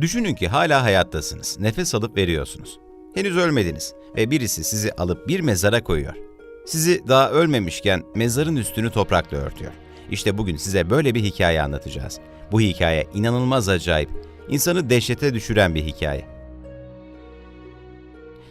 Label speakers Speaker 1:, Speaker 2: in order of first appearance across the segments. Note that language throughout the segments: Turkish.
Speaker 1: Düşünün ki hala hayattasınız, nefes alıp veriyorsunuz. Henüz ölmediniz ve birisi sizi alıp bir mezara koyuyor. Sizi daha ölmemişken mezarın üstünü toprakla örtüyor. İşte bugün size böyle bir hikaye anlatacağız. Bu hikaye inanılmaz acayip, insanı dehşete düşüren bir hikaye.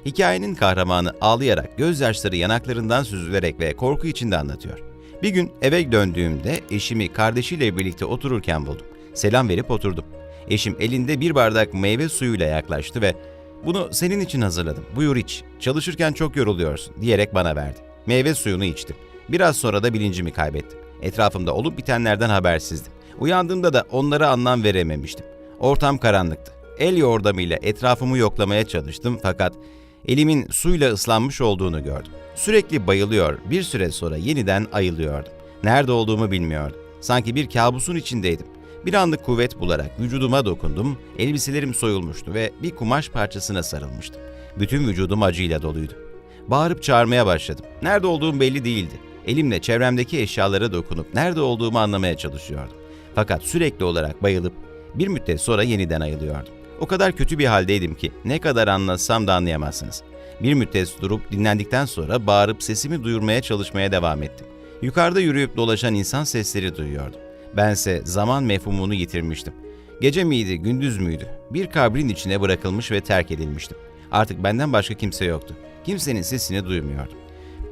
Speaker 1: Hikayenin kahramanı ağlayarak, gözyaşları yanaklarından süzülerek ve korku içinde anlatıyor. Bir gün eve döndüğümde eşimi kardeşiyle birlikte otururken buldum. Selam verip oturdum. Eşim elinde bir bardak meyve suyuyla yaklaştı ve ''Bunu senin için hazırladım, buyur iç. Çalışırken çok yoruluyorsun.'' diyerek bana verdi. Meyve suyunu içtim. Biraz sonra da bilincimi kaybettim. Etrafımda olup bitenlerden habersizdim. Uyandığımda da onlara anlam verememiştim. Ortam karanlıktı. El yordamıyla etrafımı yoklamaya çalıştım fakat elimin suyla ıslanmış olduğunu gördüm. Sürekli bayılıyor, bir süre sonra yeniden ayılıyordum. Nerede olduğumu bilmiyordum. Sanki bir kabusun içindeydim. Bir anlık kuvvet bularak vücuduma dokundum, elbiselerim soyulmuştu ve bir kumaş parçasına sarılmıştım. Bütün vücudum acıyla doluydu. Bağırıp çağırmaya başladım. Nerede olduğum belli değildi. Elimle çevremdeki eşyalara dokunup nerede olduğumu anlamaya çalışıyordum. Fakat sürekli olarak bayılıp bir müddet sonra yeniden ayılıyordum. O kadar kötü bir haldeydim ki ne kadar anlatsam da anlayamazsınız. Bir müddet durup dinlendikten sonra bağırıp sesimi duyurmaya çalışmaya devam ettim. Yukarıda yürüyüp dolaşan insan sesleri duyuyordum. Bense zaman mefhumunu yitirmiştim. Gece miydi, gündüz müydü? Bir kabrin içine bırakılmış ve terk edilmiştim. Artık benden başka kimse yoktu. Kimsenin sesini duymuyordum.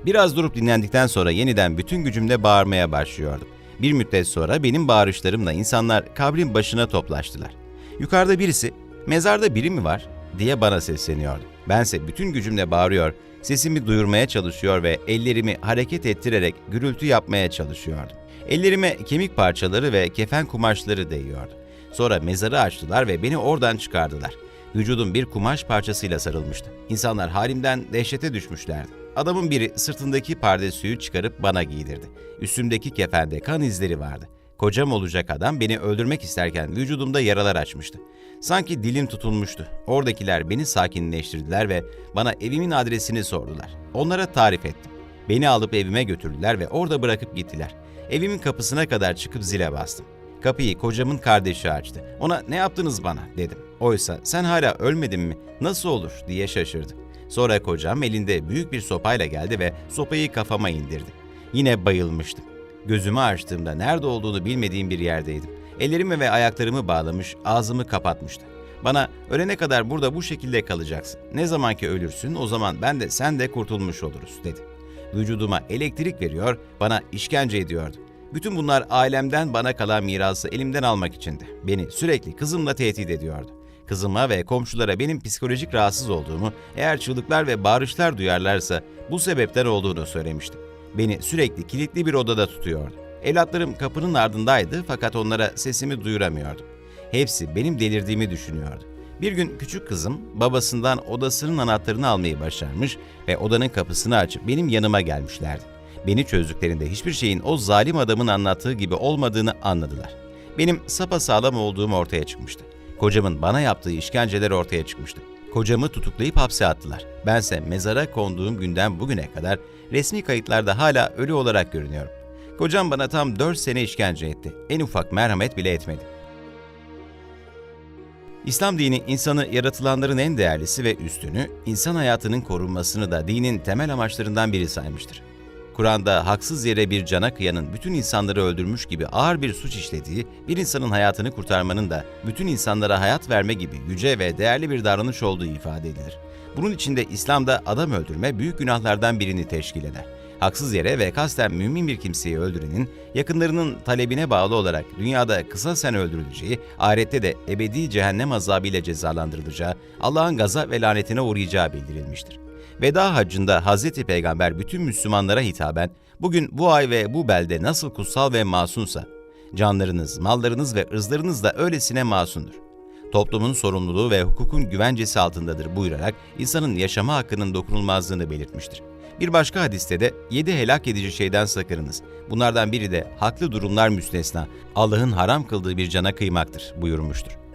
Speaker 1: Biraz durup dinlendikten sonra yeniden bütün gücümle bağırmaya başlıyordum. Bir müddet sonra benim bağırışlarımla insanlar kabrin başına toplaştılar. Yukarıda birisi, mezarda biri mi var diye bana sesleniyordu. Bense bütün gücümle bağırıyor, sesimi duyurmaya çalışıyor ve ellerimi hareket ettirerek gürültü yapmaya çalışıyordum. Ellerime kemik parçaları ve kefen kumaşları değiyordu. Sonra mezarı açtılar ve beni oradan çıkardılar. Vücudum bir kumaş parçasıyla sarılmıştı. İnsanlar halimden dehşete düşmüşlerdi. Adamın biri sırtındaki pardesüyü çıkarıp bana giydirdi. Üstümdeki kefende kan izleri vardı. Kocam olacak adam beni öldürmek isterken vücudumda yaralar açmıştı. Sanki dilim tutulmuştu. Oradakiler beni sakinleştirdiler ve bana evimin adresini sordular. Onlara tarif ettim. Beni alıp evime götürdüler ve orada bırakıp gittiler. Evimin kapısına kadar çıkıp zile bastım. Kapıyı kocamın kardeşi açtı. Ona ne yaptınız bana dedim. Oysa sen hala ölmedin mi? Nasıl olur diye şaşırdı. Sonra kocam elinde büyük bir sopayla geldi ve sopayı kafama indirdi. Yine bayılmıştım. Gözümü açtığımda nerede olduğunu bilmediğim bir yerdeydim. Ellerimi ve ayaklarımı bağlamış, ağzımı kapatmıştı. Bana ölene kadar burada bu şekilde kalacaksın. Ne zaman ki ölürsün o zaman ben de sen de kurtulmuş oluruz dedi. Vücuduma elektrik veriyor, bana işkence ediyordu. Bütün bunlar ailemden bana kalan mirası elimden almak içindi. Beni sürekli kızımla tehdit ediyordu. Kızıma ve komşulara benim psikolojik rahatsız olduğumu, eğer çığlıklar ve bağırışlar duyarlarsa bu sebepten olduğunu söylemiştim. Beni sürekli kilitli bir odada tutuyordu. Evlatlarım kapının ardındaydı fakat onlara sesimi duyuramıyordum. Hepsi benim delirdiğimi düşünüyordu. Bir gün küçük kızım babasından odasının anahtarını almayı başarmış ve odanın kapısını açıp benim yanıma gelmişlerdi. Beni çözdüklerinde hiçbir şeyin o zalim adamın anlattığı gibi olmadığını anladılar. Benim sapasağlam olduğum ortaya çıkmıştı. Kocamın bana yaptığı işkenceler ortaya çıkmıştı. Kocamı tutuklayıp hapse attılar. Bense mezara konduğum günden bugüne kadar resmi kayıtlarda hala ölü olarak görünüyorum. Kocam bana tam 4 sene işkence etti. En ufak merhamet bile etmedi. İslam dini insanı yaratılanların en değerlisi ve üstünü, insan hayatının korunmasını da dinin temel amaçlarından biri saymıştır. Kur'an'da haksız yere bir cana kıyanın bütün insanları öldürmüş gibi ağır bir suç işlediği, bir insanın hayatını kurtarmanın da bütün insanlara hayat verme gibi yüce ve değerli bir davranış olduğu ifade edilir. Bunun içinde İslam'da adam öldürme büyük günahlardan birini teşkil eder. Haksız yere ve kasten mümin bir kimseyi öldürenin, yakınlarının talebine bağlı olarak dünyada kısa sen öldürüleceği, ahirette de ebedi cehennem azabıyla cezalandırılacağı, Allah'ın gaza ve lanetine uğrayacağı bildirilmiştir. Veda haccında Hazreti Peygamber bütün Müslümanlara hitaben, bugün bu ay ve bu belde nasıl kutsal ve masunsa, canlarınız, mallarınız ve ırzlarınız da öylesine masundur. Toplumun sorumluluğu ve hukukun güvencesi altındadır buyurarak insanın yaşama hakkının dokunulmazlığını belirtmiştir. Bir başka hadiste de yedi helak edici şeyden sakınınız. Bunlardan biri de haklı durumlar müstesna, Allah'ın haram kıldığı bir cana kıymaktır buyurmuştur.